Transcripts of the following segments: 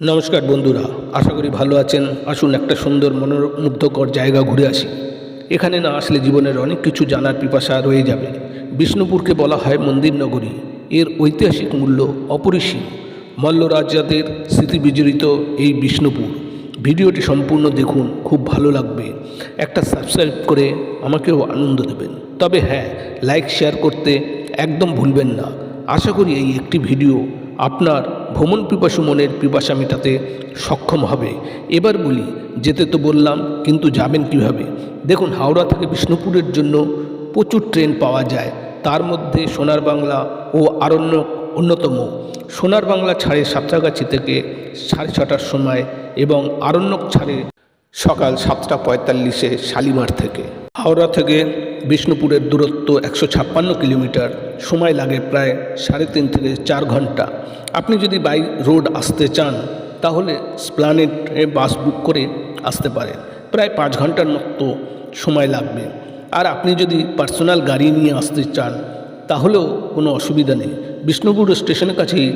নমস্কার বন্ধুরা, আশা করি ভালো আছেন। আসুন একটা সুন্দর মনোমুগ্ধকর জায়গা ঘুরে আসি। এখানে না আসলে জীবনের অনেক কিছু জানার পিপাসা রয়ে যাবে। বিষ্ণুপুরকে বলা হয় মন্দির নগরী এর ঐতিহাসিক মূল্য অপরিসীম। মল্ল রাজাদের স্মৃতিবিজড়িত এই বিষ্ণুপুর। ভিডিওটি সম্পূর্ণ দেখুন, খুব ভালো লাগবে। একটা সাবস্ক্রাইব করে আমাকেও আনন্দ দেবেন। তবে হ্যাঁ লাইক শেয়ার করতে একদম ভুলবেন না। আশা করি এই একটি ভিডিও আপনার ভ্রমণ পিপাসু মনের পিপাসা মেটাতে সক্ষম হবে। এবার বলি, যেতে তো বললাম, কিন্তু যাবেন কীভাবে? দেখুন, হাওড়া থেকে বিষ্ণুপুরের জন্য প্রচুর ট্রেন পাওয়া যায়। তার মধ্যে সোনার বাংলা ও আরণ্য অন্যতম। সোনার বাংলা ছাড়ে সাঁতরাগাছি থেকে সাড়ে ছটার সময় এবং আরণ্যক ছাড়ে সকাল সাতটা পঁয়তাল্লিশে শালিমার থেকে। হাওড়া থেকে বিষ্ণুপুরের দূরত্ব একশো ছাপ্পান্ন কিলোমিটার, সময় লাগে প্রায় সাড়ে তিন থেকে চার ঘণ্টা। আপনি যদি বাই রোড আসতে চান, তাহলে স্প্লানেটে বাস বুক করে আসতে পারেন। প্রায় পাঁচ ঘণ্টার মতো সময় লাগবে। আর আপনি যদি পার্সোনাল গাড়ি নিয়ে আসতে চান, তাহলেও কোনো অসুবিধা নেই। বিষ্ণুপুর স্টেশনের কাছেই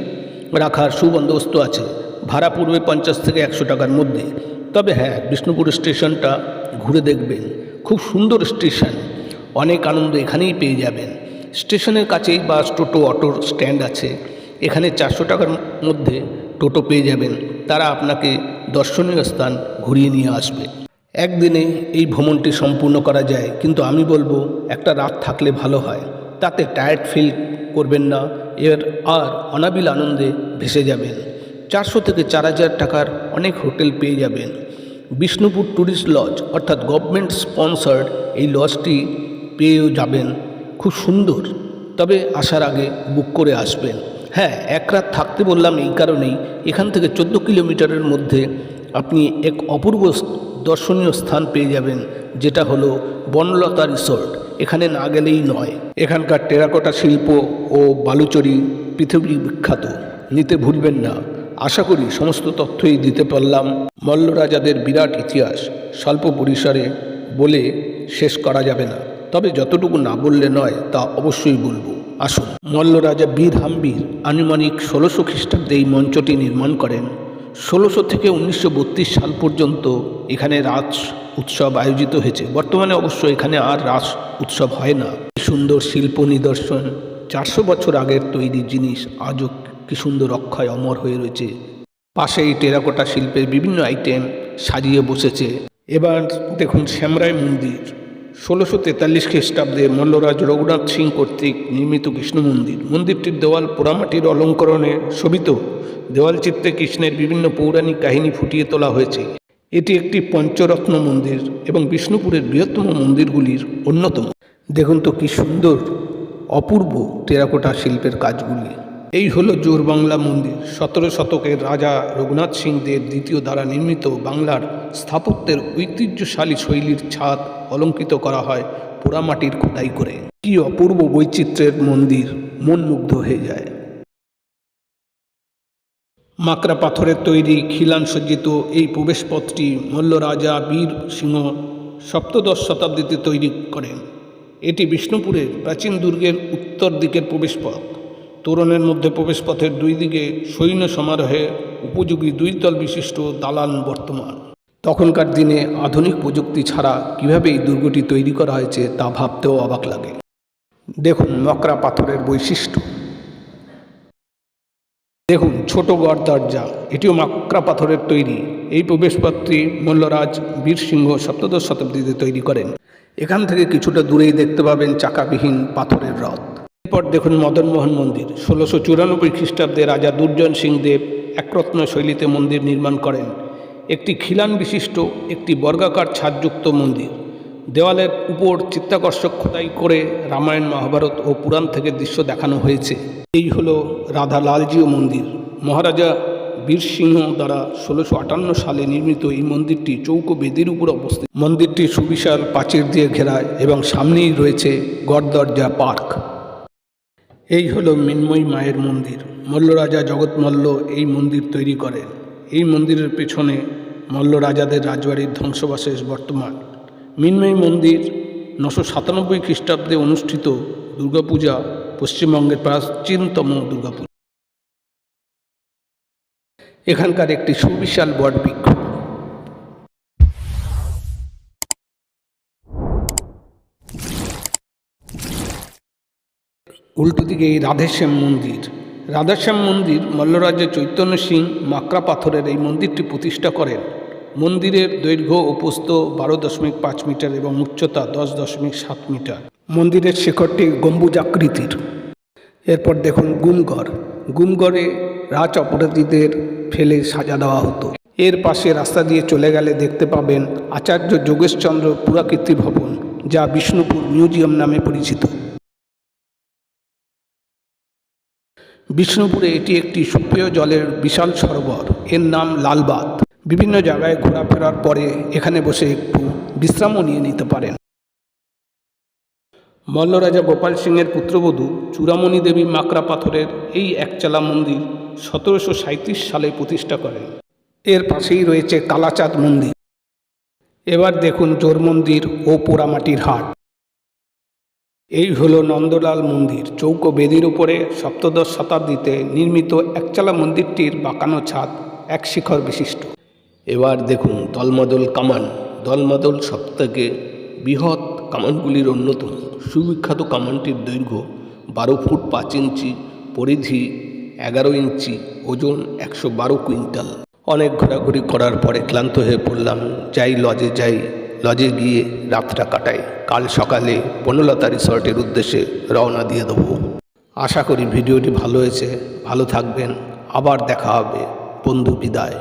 রাখার সুবন্দোবস্ত আছে। ভাড়া পড়বে পঞ্চাশ থেকে একশো টাকার মধ্যে। তবে হ্যাঁ বিষ্ণুপুর স্টেশনটা ঘুরে দেখবেন। খুব সুন্দর স্টেশন। অনেক আনন্দ এখানেই পেয়ে যাবেন। স্টেশনের কাছেই বাস টোটো অটোর স্ট্যান্ড আছে। এখানে চারশো টাকার মধ্যে টোটো পেয়ে যাবেন। তারা আপনাকে দর্শনীয় স্থান ঘুরিয়ে নিয়ে আসবে। একদিনে এই ভ্রমণটি সম্পূর্ণ করা যায়, কিন্তু আমি বলব, একটা রাত থাকলে ভালো হয়। তাতে টায়ার্ড ফিল করবেন না। এর আর অনাবিল আনন্দে ভেসে যাবেন। চারশো থেকে চার হাজার টাকার অনেক হোটেল পেয়ে যাবেন। বিষ্ণুপুর ট্যুরিস্ট লজ, অর্থাৎ গভর্নমেন্ট স্পন্সার্ড এই লজটি পেয়েও যাবেন। খুব সুন্দর। তবে আসার আগে বুক করে আসবেন। হ্যাঁ এক রাত থাকতে বললাম এই কারণেই। এখান থেকে চোদ্দ কিলোমিটারের মধ্যে আপনি এক অপূর্ব দর্শনীয় স্থান পেয়ে যাবেন, যেটা হলো বনলতা রিসোর্ট। এখানে না গেলেই নয়। এখানকার টেরাকোটা শিল্প ও বালুচরি পৃথিবী বিখ্যাত। নিতে ভুলবেন না। আশা করি সমস্ত তথ্যই দিতে পারলাম। মল্ল রাজাদের বিরাট ইতিহাস স্বল্প পরিসরে বলে শেষ করা যাবে না। তবে যতটুকু না বললে নয়, তা অবশ্যই বলব। আসুন মল্ল রাজা বীর হাম্বির আনুমানিক ষোলোশো খ্রিস্টাব্দে এই মঞ্চটি নির্মাণ করেন। ষোলোশো থেকে উনিশশো বত্রিশ সাল পর্যন্ত এখানে রাজ উৎসব আয়োজিত হয়েছে। বর্তমানে অবশ্য এখানে আর রাস উৎসব হয় না। সুন্দর শিল্প নিদর্শন চারশো বছর আগের তৈরি জিনিস আজও কি সুন্দর অক্ষয় অমর হয়ে রয়েছে। পাশেই টেরাকোটা শিল্পের বিভিন্ন আইটেম সাজিয়ে বসেছে। এবার দেখুন শ্যামরাই মন্দির। ষোলোশো তেতাল্লিশ খ্রিস্টাব্দে মল্লরাজ রঘুনাথ সিং কর্তৃক নির্মিত কৃষ্ণ মন্দির। মন্দিরটির দেওয়াল পোড়ামাটির অলঙ্করণে শোভিত। দেওয়াল চিত্রে কৃষ্ণের বিভিন্ন পৌরাণিক কাহিনী ফুটিয়ে তোলা হয়েছে। এটি একটি পঞ্চরত্ন মন্দির এবং বিষ্ণুপুরের বৃহত্তম মন্দিরগুলির অন্যতম। দেখুন তো কি সুন্দর, অপূর্ব টেরাকোটা শিল্পের কাজগুলি। এই হলো জোরবাংলা মন্দির। সতেরো শতকের রাজা রঘুনাথ সিং দেব দ্বিতীয় দ্বারা নির্মিত বাংলার স্থাপত্যের ঐতিহ্যশালী শৈলীর ছাদ অলঙ্কৃত করা হয় পোড়ামাটির খোদাই করে। কি অপূর্ব বৈচিত্র্যের মন্দির মন মুগ্ধ হয়ে যায়। মাকড়া পাথরের তৈরি খিলান সজ্জিত এই প্রবেশপথটি মল্ল রাজা বীর সিংহ সপ্তদশ শতাব্দীতে তৈরি করেন। এটি বিষ্ণুপুরের প্রাচীন দুর্গের উত্তর দিকের প্রবেশপথ। তোরণের মধ্যে প্রবেশপথের দুই দিকে সৈন্য সমারোহে উপযোগী দুই তল বিশিষ্ট দালান বর্তমান। তখনকার দিনে আধুনিক প্রযুক্তি ছাড়া কীভাবে এই দুর্গটি তৈরি করা হয়েছে তা ভাবতেও অবাক লাগে। দেখুন মকরা পাথরের বৈশিষ্ট্য। দেখুন ছোট গড় দরজা এটিও মাকড়া পাথরের তৈরি। এই প্রবেশপথটি মল্লরাজ বীরসিংহ সপ্তদশ শতাব্দীতে তৈরি করেন। এখান থেকে কিছুটা দূরেই দেখতে পাবেন চাকাবিহীন পাথরের রথ। এরপর দেখুন মদনমোহন মন্দির, ষোলোশো চুরানব্বই খ্রিস্টাব্দে রাজা দুর্জন সিং দেব একরত্ন শৈলীতে মন্দির নির্মাণ করেন। একটি খিলান বিশিষ্ট, একটি বর্গাকার ছাদযুক্ত মন্দির। দেওয়ালের উপর চিত্তাকর্ষক খোদাই করে রামায়ণ, মহাভারত ও পুরাণ থেকে দৃশ্য দেখানো হয়েছে। এই হলো রাধা লালজিও মন্দির। মহারাজা বীরসিংহ দ্বারা ষোলোশো আটান্ন সালে নির্মিত এই মন্দিরটি চৌকো বেদির উপর অবস্থিত। মন্দিরটি সুবিশাল প্রাচীর দিয়ে ঘেরা এবং সামনেই রয়েছে গড়দরজা পার্ক। এই হলো মিন্ময়ী মায়ের মন্দির। মল্লরাজা জগৎ মল্ল এই মন্দির তৈরি করেন। এই মন্দিরের পেছনে মল্ল রাজাদের রাজবাড়ির ধ্বংসবাশেষ বর্তমান। মিন্ময়ী মন্দির নশো সাতানব্বই খ্রিস্টাব্দে অনুষ্ঠিত দুর্গাপূজা পশ্চিমবঙ্গের প্রাচীনতম দুর্গাপূজা। এখানকার একটি সুবিশাল বটবৃক্ষ উল্টো দিকে এই রাধেশ্যাম মন্দির। রাধাশ্যাম মন্দির মল্লরাজ্যে চৈতন্য সিং মাকড়া পাথরের এই মন্দিরটি প্রতিষ্ঠা করেন। মন্দিরের দৈর্ঘ্য ও প্রস্থ বারো দশমিক পাঁচ মিটার এবং উচ্চতা দশ দশমিক সাত মিটার। মন্দিরের শিখরটি গম্বুজাকৃতির এরপর দেখুন গুমঘর গুমঘরে রাজ অপরাধীদের ফেলে সাজা দেওয়া হতো। এর পাশে রাস্তা দিয়ে চলে গেলে দেখতে পাবেন আচার্য যোগেশচন্দ্র পুরাকীর্তি ভবন, যা বিষ্ণুপুর মিউজিয়াম নামে পরিচিত। বিষ্ণুপুরে এটি একটি সুপ্রিয় জলের বিশাল সরোবর। এর নাম লালবাত বিভিন্ন জায়গায় ঘোরাফেরার পরে এখানে বসে একটু বিশ্রামও নিয়ে নিতে পারেন। মল্লরাজা গোপাল সিংয়ের পুত্রবধূ চূড়ামণি দেবী মাকড়া পাথরের এই একচালা মন্দির সাঁত্রিশ সালে প্রতিষ্ঠা করেন। এর পাশেই রয়েছে কালাচাঁদ মন্দির। এবার দেখুন জোর মন্দির ও পোড়ামাটির হাট। এই হলো নন্দলাল মন্দির। চৌকো বেদির উপরে সপ্তদশ শতাব্দীতে নির্মিত একচালা মন্দিরটির বাঁকানো ছাদ এক শিখর বিশিষ্ট। এবার দেখুন দলমাদল কামান। দলমাদল সবথেকে বৃহৎ কামানগুলির অন্যতম। সুবিখ্যাত কামানটির দৈর্ঘ্য বারো ফুট পাঁচ ইঞ্চি, পরিধি এগারো ইঞ্চি, ওজন একশো বারো কুইন্টাল। অনেক ঘোরাঘুরি করার পরে ক্লান্ত হয়ে পড়লাম। যাই লজে যাই। লজে গিয়ে রাতটা কাটাই কাল সকালে বনলতা রিসর্টের উদ্দেশ্যে রওনা দিয়ে দেবো। আশা করি ভিডিওটি ভালো হয়েছে। ভালো থাকবেন। আবার দেখা হবে। বন্ধু বিদায়।